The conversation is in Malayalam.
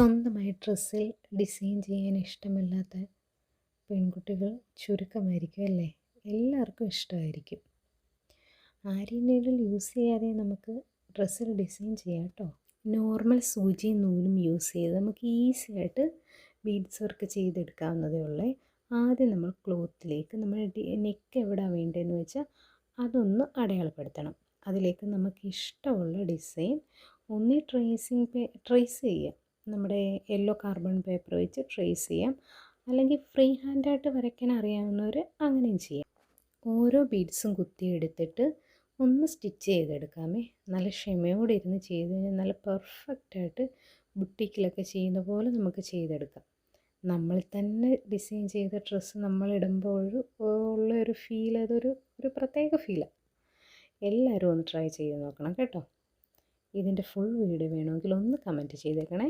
സ്വന്തമായി ഡ്രസ്സിൽ ഡിസൈൻ ചെയ്യാൻ ഇഷ്ടമല്ലാത്ത പെൺകുട്ടികൾ ചുരുക്കമായിരിക്കും അല്ലേ? എല്ലാവർക്കും ഇഷ്ടമായിരിക്കും. ആരി നീഡിൽ യൂസ് ചെയ്യാതെ നമുക്ക് ഡ്രസ്സിൽ ഡിസൈൻ ചെയ്യാം കേട്ടോ. നോർമൽ സൂചിയും നൂലും യൂസ് ചെയ്ത് നമുക്ക് ഈസി ആയിട്ട് ബീഡ്സ് വർക്ക് ചെയ്തെടുക്കാവുന്നതേ ഉള്ളേ. ആദ്യം നമ്മൾ ക്ലോത്തിലേക്ക് നമ്മൾ നെക്ക് എവിടെയാണ് വേണ്ടതെന്ന് വെച്ചാൽ അതൊന്ന് അടയാളപ്പെടുത്തണം. അതിലേക്ക് നമുക്ക് ഇഷ്ടമുള്ള ഡിസൈൻ ഒന്നി ട്രേസിങ് ട്രേസ് ചെയ്യാം. നമ്മുടെ യെല്ലോ കാർബൺ പേപ്പർ വെച്ച് ട്രേസ് ചെയ്യാം. അല്ലെങ്കിൽ ഫ്രീ ഹാൻഡായിട്ട് വരയ്ക്കാൻ അറിയാവുന്നവർ അങ്ങനെയും ചെയ്യാം. ഓരോ ബീഡ്സും കുത്തിയെടുത്തിട്ട് ഒന്ന് സ്റ്റിച്ച് ചെയ്തെടുക്കാമേ. നല്ല ക്ഷമയോടെ ഇരുന്ന് ചെയ്ത് കഴിഞ്ഞാൽ നല്ല പെർഫെക്റ്റായിട്ട് ബുട്ടിക്കിലൊക്കെ ചെയ്യുന്ന പോലെ നമുക്ക് ചെയ്തെടുക്കാം. നമ്മൾ തന്നെ ഡിസൈൻ ചെയ്ത ഡ്രസ്സ് നമ്മളിടുമ്പോൾ ഉള്ള ഒരു ഫീൽ അതൊരു ഒരു പ്രത്യേക ഫീലാണ് എല്ലാവരും ഒന്ന് ട്രൈ ചെയ്ത് നോക്കണം കേട്ടോ. ഇതിന്റെ ഫുൾ വീഡിയോ വേണമെങ്കിൽ ഒന്ന് കമന്റ് ചെയ്തേക്കണേ.